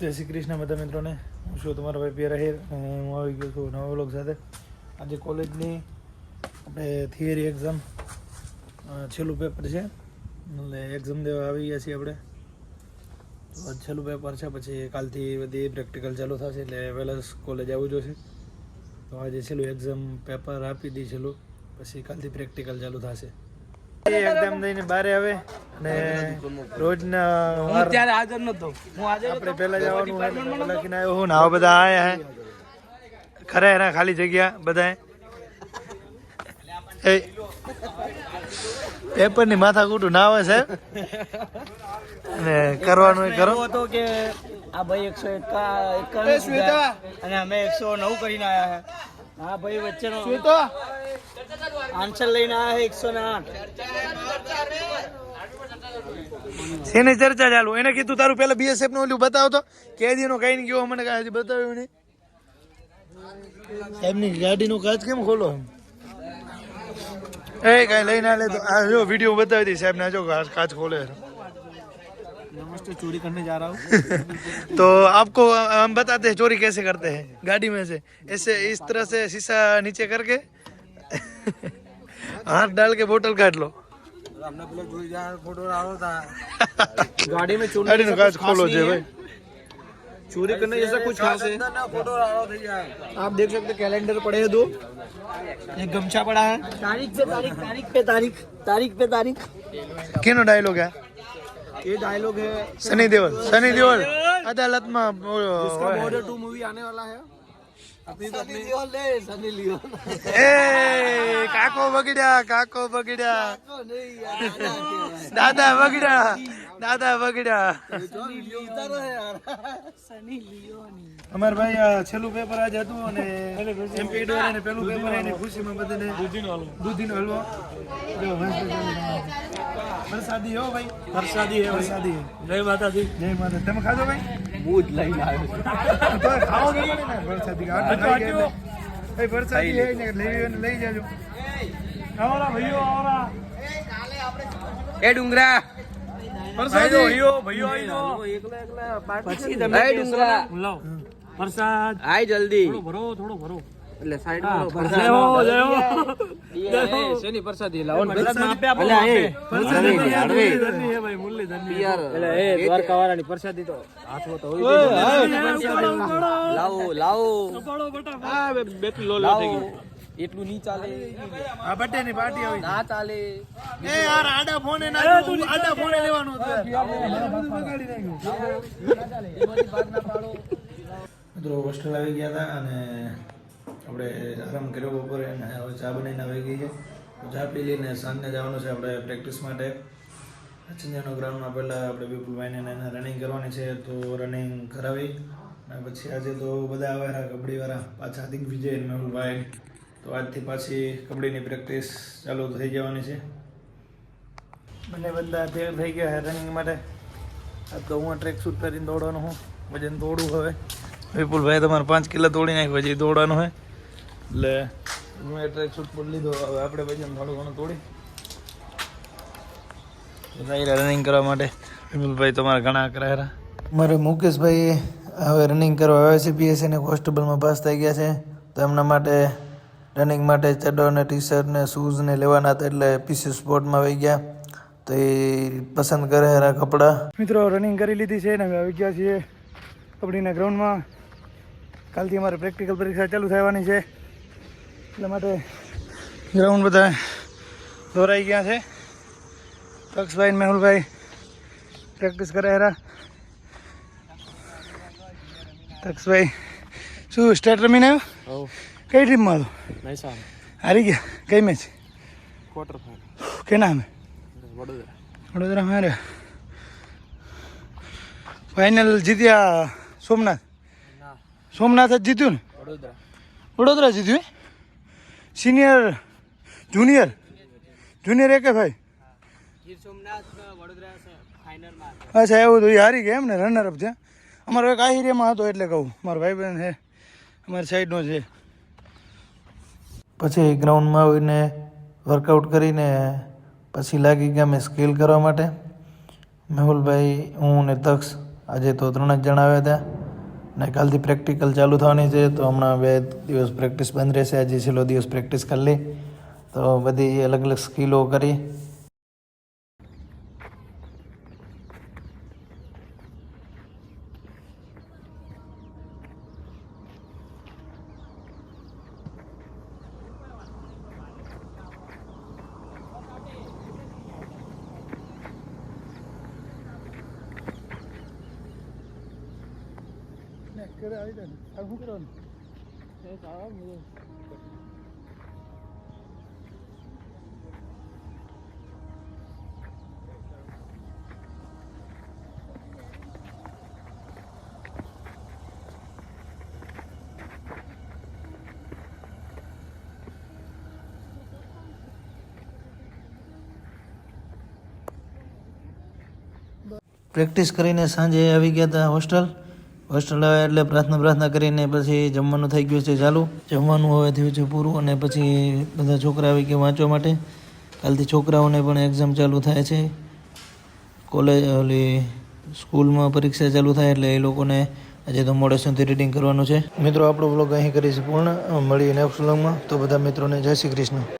જય શ્રી કૃષ્ણ બધા મિત્રોને. હું છું તમારો ભાઈ પિયર હેર હું આવી ગયો છું નવા વ્લોગ સાથે. આજે કોલેજની આપણે થિયરી એક્ઝામ છેલ્લું પેપર છે. એટલે એક્ઝામ દેવા આવી ગયા છીએ આપણે. તો છેલ્લું પેપર છે, પછી કાલથી બધી પ્રેક્ટિકલ ચાલુ થશે, એટલે વહેલા કોલેજ આવવું જોશે. તો આજે છેલ્લું એક્ઝામ પેપર આપી દી છેલ્લું, પછી કાલથી પ્રેક્ટિકલ ચાલુ થશે. એક્ઝામ દઈને બારે આવે અને રોજના ત્યારે હાજર નતો. હું હાજર આપણે પહેલા જવાનું લખીને આવ્યો. હું ને બધા આયા હે. ખરા એના ખાલી જગ્યા બધાએ એ પેપરની માથા કૂટું ના આવે સાહેબ અને કરવાનું કરો. હતો કે આ ભાઈ એકસો અને અમે એકસો નવ કરીને આયા છે હા ભાઈ વચ્ચેનો આન્સર લઈને આયા છે એકસો ને આઠ. શેની ચર્ચા ચાલુ એને કીધું તારું પેલા બીએસએફ નું ઓલું બતાવતો કેદી નો કઈ ગયો મને કાંઈ હજી બતાવ્યું નહીં એમની ગાડીનું કાચ કેમ ખોલો એ કઈ લઈને આલે તો આ જો વિડીયો બતાવી દી સાહેબ ને જો કાચ કાચ ખોલે नमस्ते चोरी करने जा रहा हूँ तो आपको हम बताते हैं चोरी कैसे करते हैं गाड़ी में से ऐसे इस तरह से शीशा नीचे करके हाथ डाल के बोतल काट लो हमने बोला चोरी जा फोटो डालो था गाड़ी में चोरी ગાડીનો કાચ ખોલો છે ભાઈ चोरी करने जैसा कुछ खास है फोटो डालो आप देख सकते कैलेंडर पड़े हैं दो एक गमछा पड़ा है तारीख पे तारीख तारीख पे तारीख तारीख पे तारीख કેનો ડાયલોગ હે ये डायलॉग है સની દેવલ સની દેવલ અદાલતમાં ઓલો इसका હોય. बॉर्डर टू मूवी आने वाला है કાકો બગડ્યા કાકો બગડ્યા. દાદા બગડ્યા દાદા બગડ્યા. અમાર ભાઈ છેલ્લું પેપર આજે હતું અને પેલું પેપર એને ખુશીમાં બધાને દૂધીનો હલવો. દૂધીનો હલવો. વરસાદી હો ભાઈ. વરસાદી હે વરસાદી જય માતાજી. જય માતા તમે ખાધો ભાઈ? હું જ લઈને આવ્યો તો ખાવો જોઈએ ને વરસાદી ભાઈ વરસાદી હે ને. લેવી લઈ જાજો. આવરા ભાઈઓ આવરા. એ ડુંગરા. વરસાદ આઈ જલ્દી. થોડો ભરો થોડો ભરો. એટલે સાઈડમાં પ્રસાદી લાવો આપે આપો અલ્યા એ વરસાદી ધનવી, ધનવી, ધનવી. ધનવી હે ભાઈ મુરલી ધનવી પિયર એ દ્વારકા વાળાની પ્રસાદી તો. હાથમાં તો લાવો લાવો. બેટલી લો લો લાવો. એટલું નહીં ચાલે. આ બર્થડે ની પાર્ટી આવી ના ચાલે. એ યાર આડા ફોને ના આડા ફોને લેવાનું હતું મિત્રો હોસ્ટેલ આવી ગયા હતા અને આપણે આરામ કર્યો બપોરે અને હવે ચા બનાવીને આવી ગઈ છે. ચા પી લઈને સાંજને જવાનું છે આપણે પ્રેક્ટિસ માટે. અચંજાનો ગ્રાઉન્ડમાં પહેલાં આપણે વિપુલભાઈને એને રનિંગ કરવાની છે તો રનિંગ કરાવી. અને પછી આજે તો બધા આવ્યા કબડ્ડીવાળા, પાછા દિગ્વિજય મેહુલભાઈ. તો આજથી પાછી કબડ્ડીની પ્રેક્ટિસ ચાલુ થઈ જવાની છે. બંને બધા તૈયાર થઈ ગયા રનિંગ માટે. આ તો હું ટ્રેક શૂટ કરીને દોડવાનું હું. વજન દોડું હવે. વિપુલભાઈ તમારે પાંચ કિલો દોડી નાખ્યું, હજી દોડવાનું હોય એટલે હું એ ટ્રેક સૂટ પર લીધો. હવે આપણે વજન થોડું ઘણું તોડી રનિંગ કરવા માટે વિપુલભાઈ તમારા ઘણા કરાયેલા. મારે મુકેશભાઈ હવે રનિંગ કરવા આવ્યા છે. પીએસસીને કોન્સ્ટેબલમાં પાસ થઈ ગયા છે. તો એમના માટે રનિંગ માટે ચડો ને ટી શર્ટ ને શૂઝ ને લેવાના હતા એટલે પીસી સ્પોર્ટમાં આવી ગયા. તો એ પસંદ કરે એના કપડાં. મિત્રો રનિંગ કરી લીધી છે ને હવે આવી ગયા છીએ. કબડ્ડીના ગ્રાઉન્ડમાં કાલથી અમારે પ્રેક્ટિકલ પરીક્ષા ચાલુ થવાની છે. એટલા માટે ગ્રાઉન્ડ બધા દોરાઈ ગયા છે. તક્ષભાઈ મેહુલભાઈ પ્રેક્ટિસ કરે હેરા તક્ષભાઈ શું સ્ટેટ રમીને આવ્યો? કઈ ટીમમાં હતો? હારી ગયા? કઈ મેચ ક્વાર્ટર ફાઇનલ કે નામ? વડોદરા. વડોદરા મારે ફાઇનલ જીત્યા સોમનાથ? સોમનાથ જ જીત્યું ને? વડોદરા. વડોદરા જીત્યું સિનિયર જુનિયર? જુનિયર એકે ભાઈ? અચ્છા એવું તો એ હારી ગયા એમ ને રનર અપ છે અમારો એક આહિરિયામાં હતો એટલે કહું. મારો ભાઈ બહેન છે. અમારી સાઈડનો છે. પછી ગ્રાઉન્ડમાં આવીને વર્કઆઉટ કરીને પછી લાગી ગયા મેં સ્કિલ કરવા માટે. મેહુલભાઈ હું ને તક્ષ આજે તો ત્રણ જ જણા આવ્યા હતા. ને કાલથી પ્રેક્ટિકલ ચાલુ થવાની છે, તો હમણાં બે દિવસ પ્રેક્ટિસ બંધ રહેશે આજે છેલ્લો દિવસ પ્રેક્ટિસ કરી લઈ. તો બધી અલગ અલગ સ્કિલો કરી. પ્રેક્ટિસ કરીને સાંજે આવી ગયા હતા હોસ્ટેલ. હોસ્ટેલ આવ્યા એટલે પ્રાર્થના પ્રાર્થના કરીને પછી જમવાનું થઈ ગયું છે ચાલુ. જમવાનું હવે થયું છે પૂરું અને પછી બધા છોકરા આવી ગયા વાંચવા માટે. કાલથી છોકરાઓને પણ એક્ઝામ ચાલુ થાય છે. કોલેજ, ઓલી સ્કૂલમાં પરીક્ષા ચાલુ થાય એટલે એ લોકોને આજે તો મોડે સુધી રીડિંગ કરવાનું છે. મિત્રો, આપણો બ્લોગ અહીં કરીશું પૂર્ણ. મળીએ નેક્સ્ટ બ્લોગમાં તો બધા મિત્રોને જય શ્રી કૃષ્ણ.